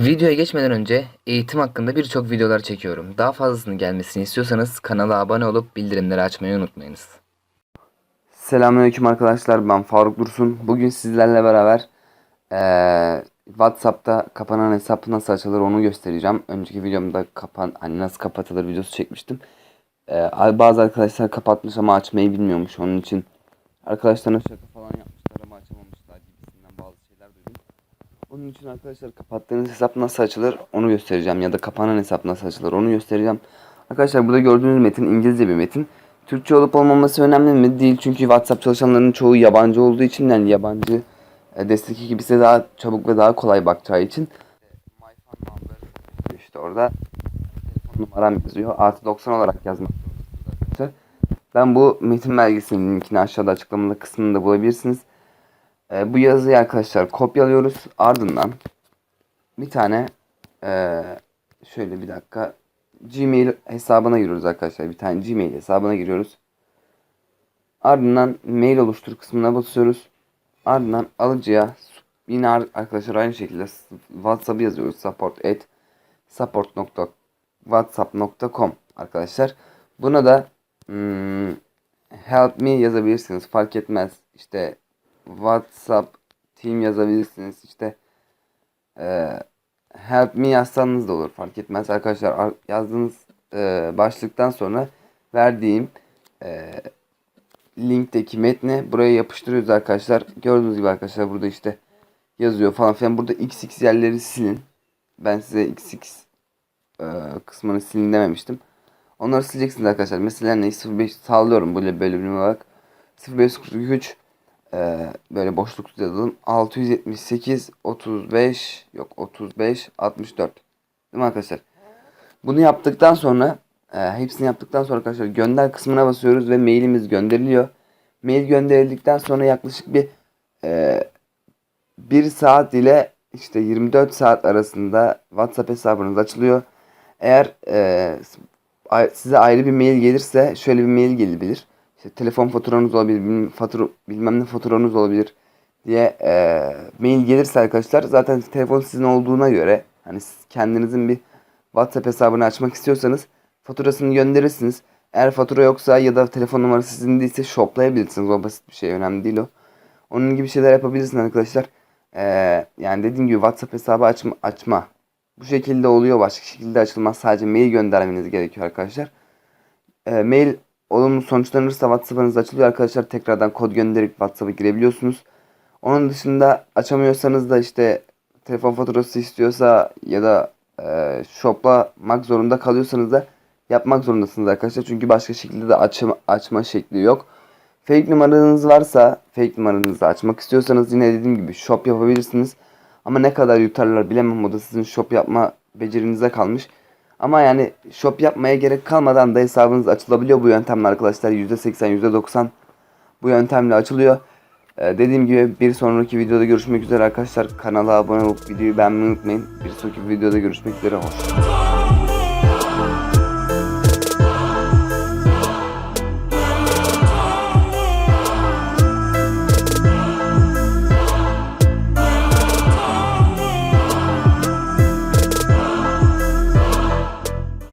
Videoya geçmeden önce eğitim hakkında birçok videolar çekiyorum. Daha fazlasını gelmesini istiyorsanız kanala abone olup bildirimleri açmayı unutmayınız. Selamünaleyküm arkadaşlar ben Faruk Dursun. Bugün sizlerle beraber eee, WhatsApp'ta kapanan hesap nasıl açılır onu göstereceğim. Önceki videomda kapan hani nasıl kapatılır videosu çekmiştim. Eee, bazı arkadaşlar kapatmış ama açmayı bilmiyormuş. Onun için arkadaşlarına şaka falan yapmışlar ama açamamışlar gibisinden bazı şeyler duydum. Onun için arkadaşlar kapattığınız hesap nasıl açılır onu göstereceğim ya da kapanan hesap nasıl açılır onu göstereceğim. Arkadaşlar burada gördüğünüz metin İngilizce bir metin. Türkçe olup olmaması önemli mi? Değil çünkü WhatsApp çalışanlarının çoğu yabancı olduğu için yani yabancı e, destek gibisi daha çabuk ve daha kolay bakacağı için. İşte orada telefon numaram yazıyor. Artı 90 olarak yazmak. Ben bu metin belgesinin linkini aşağıda açıklamada kısmında bulabilirsiniz. E, bu yazıyı arkadaşlar kopyalıyoruz. Ardından bir tane e, şöyle bir dakika Gmail hesabına giriyoruz arkadaşlar. Bir tane Gmail hesabına giriyoruz. Ardından mail oluştur kısmına basıyoruz. Ardından alıcıya yine ar- arkadaşlar aynı şekilde WhatsApp yazıyoruz. Support at support.whatsapp.com arkadaşlar. Buna da hmm, help me yazabilirsiniz. Fark etmez. İşte WhatsApp team yazabilirsiniz. İşte eee help me yazsanız da olur fark etmez. Arkadaşlar ar- yazdığınız e, başlıktan sonra verdiğim e, linkteki metni buraya yapıştırıyoruz arkadaşlar. Gördüğünüz gibi arkadaşlar burada işte yazıyor falan filan. Burada xx yerleri silin. Ben size xx e, kısmını silin dememiştim. Onları sileceksiniz arkadaşlar. Mesela ne? 05 sağlıyorum böyle bölüm olarak. 0543 ee, böyle boşluk yazalım. 678 35 yok 35 64. Değil mi arkadaşlar? Bunu yaptıktan sonra e, hepsini yaptıktan sonra arkadaşlar gönder kısmına basıyoruz ve mailimiz gönderiliyor. Mail gönderildikten sonra yaklaşık bir e, 1 saat ile işte 24 saat arasında WhatsApp hesabınız açılıyor. Eğer e, size ayrı bir mail gelirse şöyle bir mail gelebilir işte telefon faturanız olabilir, bilmem, fatura, bilmem ne faturanız olabilir diye e, mail gelirse arkadaşlar zaten telefon sizin olduğuna göre hani siz kendinizin bir WhatsApp hesabını açmak istiyorsanız faturasını gönderirsiniz. Eğer fatura yoksa ya da telefon numarası sizin değilse shoplayabilirsiniz. O basit bir şey. Önemli değil o. Onun gibi şeyler yapabilirsiniz arkadaşlar. Ee, yani dediğim gibi WhatsApp hesabı açma, açma. Bu şekilde oluyor. Başka şekilde açılmaz. Sadece mail göndermeniz gerekiyor arkadaşlar. Ee, mail olumlu sonuçlanırsa WhatsApp'ınız açılıyor arkadaşlar. Tekrardan kod gönderip WhatsApp'a girebiliyorsunuz. Onun dışında açamıyorsanız da işte telefon faturası istiyorsa ya da e, shoplamak zorunda kalıyorsanız da yapmak zorundasınız arkadaşlar. Çünkü başka şekilde de açma, açma şekli yok. Fake numaranız varsa fake numaranızı açmak istiyorsanız yine dediğim gibi shop yapabilirsiniz. Ama ne kadar yutarlar bilemem o da sizin shop yapma becerinize kalmış. Ama yani shop yapmaya gerek kalmadan da hesabınız açılabiliyor bu yöntemle arkadaşlar. %80 %90 bu yöntemle açılıyor. Ee, dediğim gibi bir sonraki videoda görüşmek üzere arkadaşlar. Kanala abone olup videoyu beğenmeyi unutmayın. Bir sonraki videoda görüşmek üzere. Hoşçakalın.